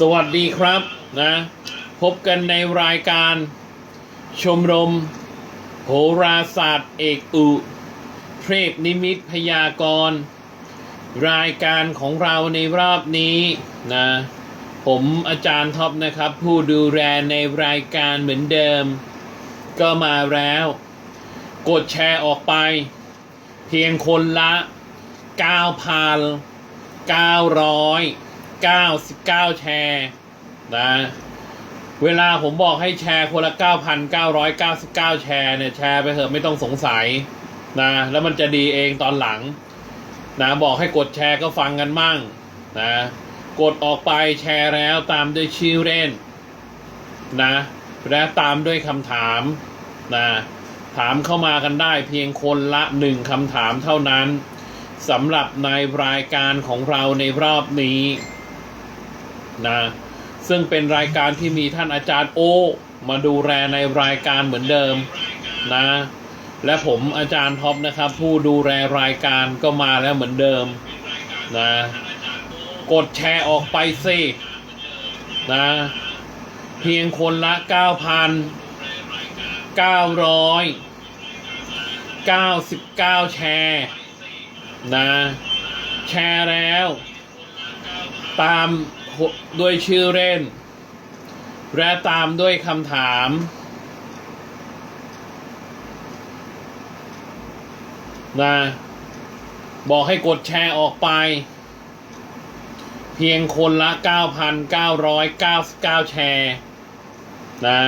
สวัสดีครับนะพบกันในรายการ ชมรม โหราศาสตร์เอกอุเทพนิมิตพยากรณ์รายการของเราในรอบนี้นะผมอาจารย์ท็อปนะครับ ผู้ดูแลในรายการเหมือนเดิม ก็มาแล้ว กดแชร์ออกไป เพียงคนละ 99 แชร์นะ เวลาผมบอกให้แชร์คนละ 9,999 แชร์เนี่ยแชร์ไปเถอะไม่ต้องสงสัยนะ แล้วมันจะดีเองตอนหลังนะบอกให้กดแชร์ก็ฟังกันมั่งนะกดออกไปแชร์แล้วตามด้วยชื่อเล่นนะและตามด้วยคำถามนะถามเข้ามากันได้เพียงคนละหนึ่งคำถามเท่านั้นสำหรับในรายการของเราในรอบนี้ นะซึ่งเป็นรายการที่มีท่านอาจารย์โอ มาดูแลในรายการเหมือนเดิมนะและผมอาจารย์ท็อปนะครับ ผู้ดูแลรายการก็มาแล้วเหมือนเดิมนะกดแชร์ออกไปสินะเพียงคนละ 9,999 แชร์นะแชร์แล้ว ตาม ด้วยชื่อเล่น และตามด้วยคำถาม นะ บอกให้กดแชร์ออกไป เพียงคนละ 9,999 แชร์ นะ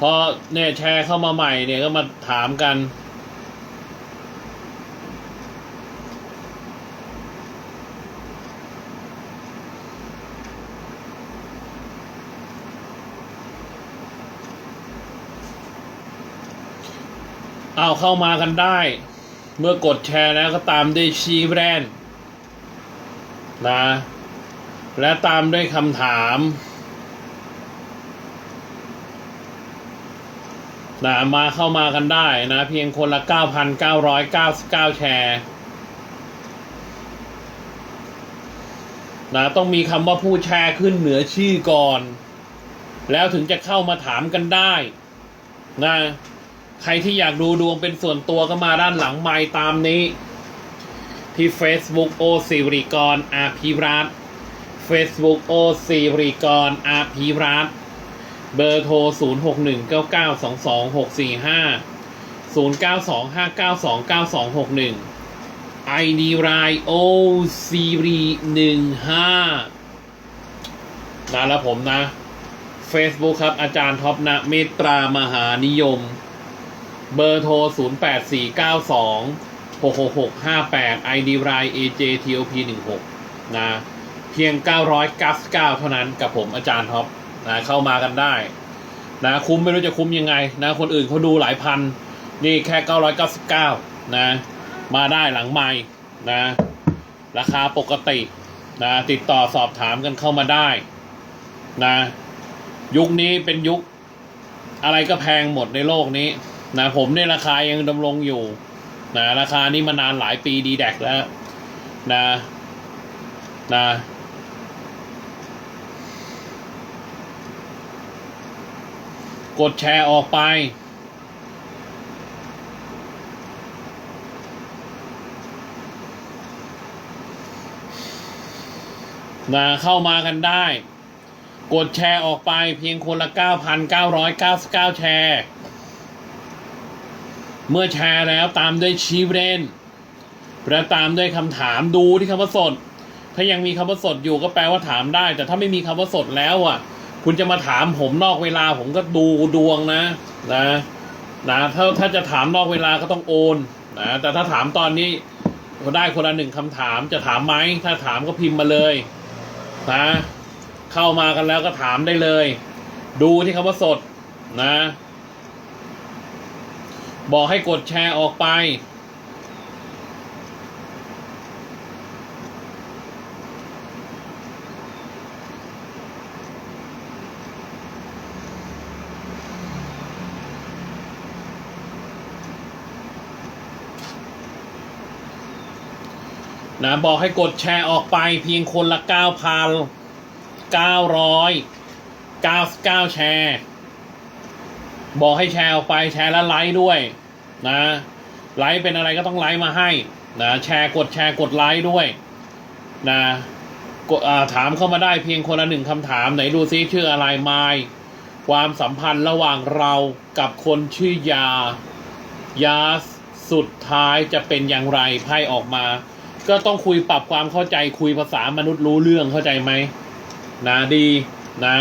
พอเนี่ยแชร์เข้ามาใหม่เนี่ยก็มาถามกัน เอาเข้ามากันได้ เมื่อกดแชร์แล้วก็ตามด้วยชีแบรนด์นะ และตามด้วยคำถามนะมาเข้ามากันได้นะเพียงคนละ 9,999 แชร์นะต้องมีคำว่าผู้แชร์ขึ้นเหนือชื่อก่อน แล้วถึงจะเข้ามาถามกันได้นะ ใครที่อยากดูดวงเป็นส่วนตัวก็มาด้านหลังไม้ตามนี้ ที่ Facebook โอสิริกรอาภิรัต Facebook โอสิริกรอาภิรัตเบอร์โทร 0 6 1 9 9 2 2 6 4 5 0 9 2 5 9 2 9 2 6 1 ID รายโอซีรีหนึ่งห้านะแล้วผมนะ Facebook ครับอาจารย์ท็อปนะเมตตามหานิยม เบอร์โทร 0 8 4 9 2 6 6 6 5 8 ID ราย AJTOP 16 นะเพียง 999 เท่านั้นกับผมอาจารย์ท็อปนะเข้ามากันได้นะคุ้มไม่รู้จะคุ้มยังไงนะคนอื่นเขาดูหลายพัน นี่แค่ 999 นะ มาได้หลังไม้นะ ราคาปกตินะติดต่อสอบถามกันเข้ามาได้นะ ยุคนี้เป็นยุคอะไรก็แพงหมดในโลกนี้ นะผมเนี่ยราคายังดำรงอยู่นะราคานี้มานานหลายปีดีแดกแล้วนะนะกดแชร์ออกไป นะเข้ามากันได้ กดแชร์ออกไปเพียงคนละ 9,999 แชร์ เมื่อแชร์แล้วตามด้วยชีเรนและตามด้วยคำถามดูที่คำว่าสด ถ้ายังมีคำว่าสดอยู่ก็แปลว่าถามได้ แต่ถ้าไม่มีคำว่าสดแล้วอะ คุณจะมาถามผมนอกเวลาผมก็ดูดวงนะ นะนะถ้าถ้าจะถามนอกเวลาก็ต้องโอนนะแต่ถ้าถามตอนนี้ก็ได้คนละหนึ่งคำถามจะถามไหมถ้าถามก็พิมพ์มาเลยนะเข้ามากันแล้วก็ถามได้เลย ดูที่คำว่าสดนะ บอกให้กดแชร์ออกไป นะบอกให้กดแชร์ออกไปเพียงคนละเก้าพันเก้าร้อยเก้าเก้าแชร์ บอกให้แชร์ออกไปแชร์แล้วไลค์ด้วยนะไลค์เป็นอะไรก็ต้องไลค์มาให้นะแชร์กดแชร์กดไลค์ด้วยนะกดถามเข้ามาได้เพียงคนละหนึ่งคำถามไหนดูซิชื่ออะไรไมล์ความสัมพันธ์ระหว่างเรากับคนชื่อยา ยาสุดท้ายจะเป็นอย่างไรไพ่ออกมา ก็ต้องคุยปรับความเข้าใจคุยภาษามนุษย์รู้เรื่องเข้าใจไหมนะดีนะ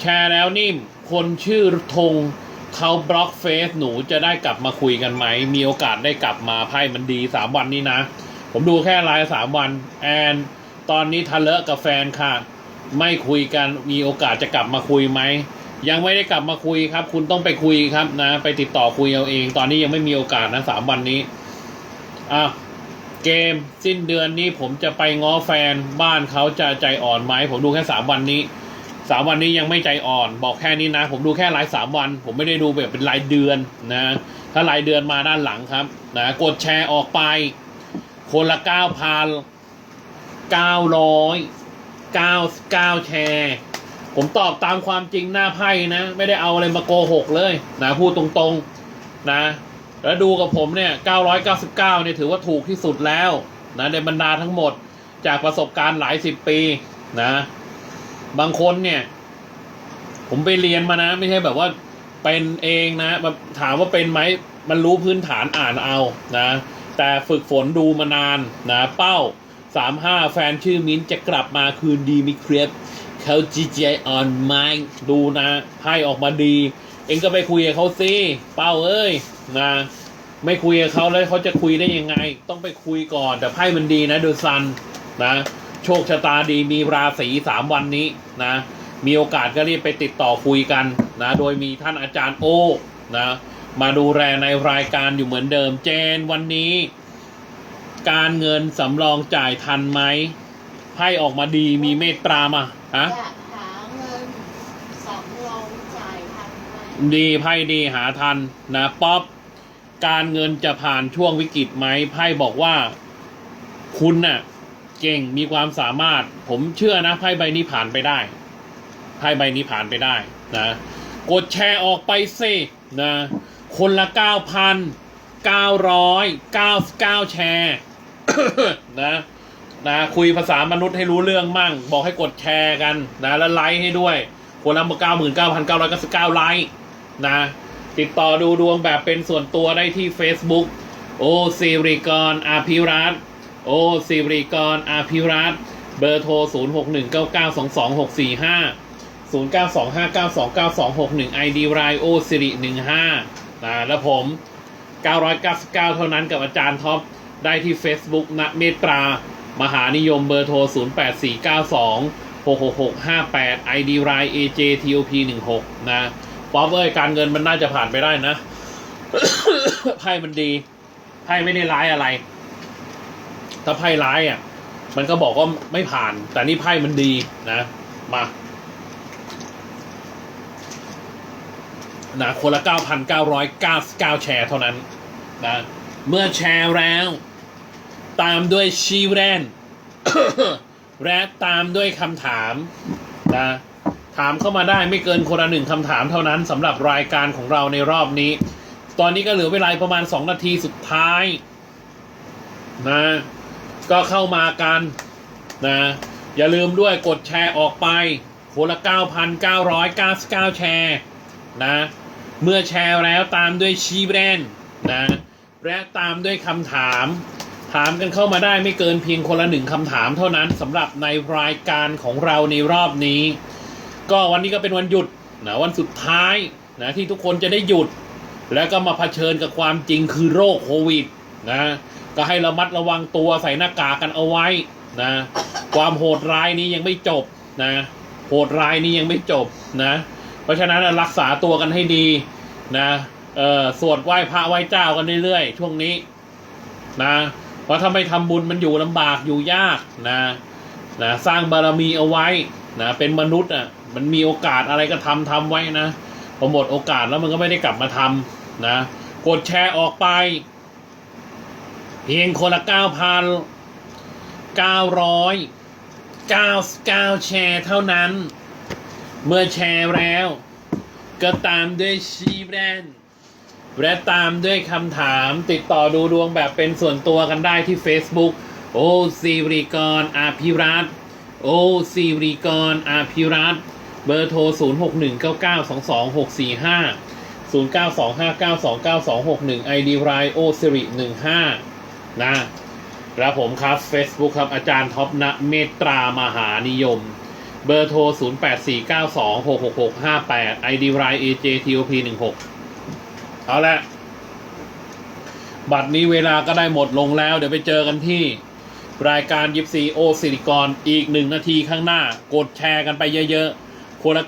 แชร์แล้วนิ่ม คนชื่อธง เขาบล็อกเฟซหนูจะได้กลับมาคุยกันไหม มีโอกาสได้กลับมาไพ่มันดีสามวันนี้นะ ผมดูแค่ไลน์สามวัน แอนตอนนี้ทะเลาะกับแฟนค่ะ ไม่คุยกันมีโอกาสจะกลับมาคุยไหม ยังไม่ได้กลับมาคุยครับ คุณต้องไปคุยครับนะ ไปติดต่อคุยเอาเอง ตอนนี้ยังไม่มีโอกาสนะสามวันนี้อะเกมสิ้นเดือนนี้ผมจะไปง้อแฟนบ้านเขาจะใจอ่อนไหมผมดูแค่สามวันนี้ สามวันนี้ยังไม่ใจอ่อน บอกแค่นี้นะ ผมดูแค่รายสามวัน ผมไม่ได้ดูแบบเป็นรายเดือนนะ ถ้ารายเดือนมาด้านหลังครับนะกดแชร์ออกไป คนละเก้าพันเก้าร้อยเก้าเก้าแชร์ ผมตอบตามความจริงหน้าไพ่นะ ไม่ได้เอาอะไรมาโกหกเลยนะพูดตรงๆนะ แล้วดูกับผมเนี่ย 999เนี่ยถือว่าถูกที่สุดแล้วนะในบรรดาทั้งหมดจากประสบการณ์หลายสิบปีนะ บางคนเนี่ย ผมไปเรียนมานะ ไม่ใช่แบบว่าเป็นเองนะแบบถามว่าเป็นไหมมันรู้พื้นฐานอ่านเอานะ แต่ฝึกฝนดูมานานนะเป้าสามห้าแฟนชื่อมิ้นจะกลับมาคืนดีมิเครียบเขาจีเจออนไมดูนะให้ออกมาดี เองก็ไปคุยกับเขาสิเป้าเอ้ยนะไม่คุยกับเขาแล้วเขาจะคุยได้ยังไง ต้องไปคุยก่อน แต่ไพ่มันดีนะดูซันนะ โชคชะตาดีมีราศีสามวันนี้นะ มีโอกาสก็รีบไปติดต่อคุยกันนะ โดยมีท่านอาจารย์โอนะมาดูแลในรายการอยู่เหมือนเดิมเจนวันนี้ การเงินสำรองจ่ายทันไหมไพ่ออกมาดีมีเมตตามาฮะจะหาเงินสำรองจ่ายทันไหมดีไพ่ดีหาทันนะป๊อปการเงินจะผ่านช่วงวิกฤตไหมไพ่บอกว่า คุณน่ะ เก่งมีความสามารถ ผมเชื่อนะไพ่ใบนี้ผ่านไปได้ไพ่ใบนี้ผ่านไปได้นะกดแชร์ออกไปสินะคนละเก้าพันเก้าร้อยเก้าเก้าแชร์นะนะคุยภาษามนุษย์ให้รู้เรื่องมั่ง บอกให้กดแชร์กันนะแล้วไลค์ให้ด้วย คนละเก้าหมื่นเก้าพันเก้าร้อยเก้าสิบเก้าไลค์นะติดต่อดูดวงแบบเป็นส่วนตัวได้ที่ Facebook โอสิริกรอาภิรัตน์ โอสิริกรอาภิรัตเบอร์โทร 0 6 1 9 9 2 2 6 4 5 0 9 2 5 9 2 9 2 6 1 ID รายโอสิริ15นะแล้วผม 999 เท่านั้นกับอาจารย์ท็อป ได้ที่ Facebook นะเมตตรามหานิยมเบอร์โทร 08492 66658 ID ราย AJTOP 16 นะป๊อปเอ้ยการเงินมันน่าจะผ่านไปได้นะ ไพ่มันดี ไพ่ไม่ได้ร้ายอะไร ถ้าไพ่ร้ายอะ มันก็บอกว่าไม่ผ่าน แต่นี่ไพ่มันดีนะ มานะคนละ 9,999 แชร์เท่านั้นนะเมื่อแชร์แล้ว ตามด้วยชีแรนและตามด้วยคำถามนะถามเข้ามาได้ไม่เกินคนละหนึ่งคำถามเท่านั้นสำหรับรายการของเราในรอบนี้ ตอนนี้ก็เหลือเวลาประมาณ 2 นาทีสุดท้ายนะ ก็เข้ามากันนะ อย่าลืมด้วยกดแชร์ออกไปคนละ 9,999 แชร์นะ เมื่อแชร์แล้วตามด้วยชีแบรนด์นะ และตามด้วยคำถาม ถามกันเข้ามาได้ไม่เกินเพียงคนละหนึ่งคำถามเท่านั้นสำหรับในรายการของเราในรอบนี้ ก็วันนี้ก็เป็นวันหยุดนะวันสุดท้ายนะที่ทุกคนจะได้หยุด แล้วก็มาเผชิญกับความจริงคือโรคโควิดนะ ก็ให้ระมัดระวังตัวใส่หน้ากากกันเอาไว้นะ ความโหดร้ายนี้ยังไม่จบนะ โหดร้ายนี้ยังไม่จบนะ เพราะฉะนั้นรักษาตัวกันให้ดีนะเออสวดไหว้พระไหว้เจ้ากันเรื่อยๆช่วงนี้นะเพราะถ้าไม่ทำบุญมันอยู่ลำบากอยู่ยากนะนะสร้างบารมีเอาไว้นะเป็นมนุษย์อะมันมีโอกาสอะไรก็ทำทำไว้นะพอหมดโอกาสแล้วมันก็ไม่ได้กลับมาทำนะ กดแชร์ออกไป เพียงคนละเก้าพัน999 แชร์เท่านั้น เมื่อแชร์แล้ว ก็ตามด้วยชีแบรนด์และตามด้วยคำถามติดต่อดูดวงแบบเป็นส่วนตัวกันได้ที่ Facebook โอซีริกรอาภิรัตโอซีริกรอาภิรัตเบอร์โทร 0619922645 0925929261 ID ไรโอซิริ15 นะครับผมครับ Facebook ครับอาจารย์ท็อปณเมตรามหานิยม เบอร์โทร 0849266658 ID ไร AJTOP 16 เอาละบัตรนี้เวลาก็ได้หมดลงแล้ว เดี๋ยวไปเจอกันที่รายการยิปซีโอซิลิกรอีกหนึ่งนาทีข้างหน้า กดแชร์กันไปเยอะๆคนละ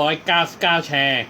9,999 แชร์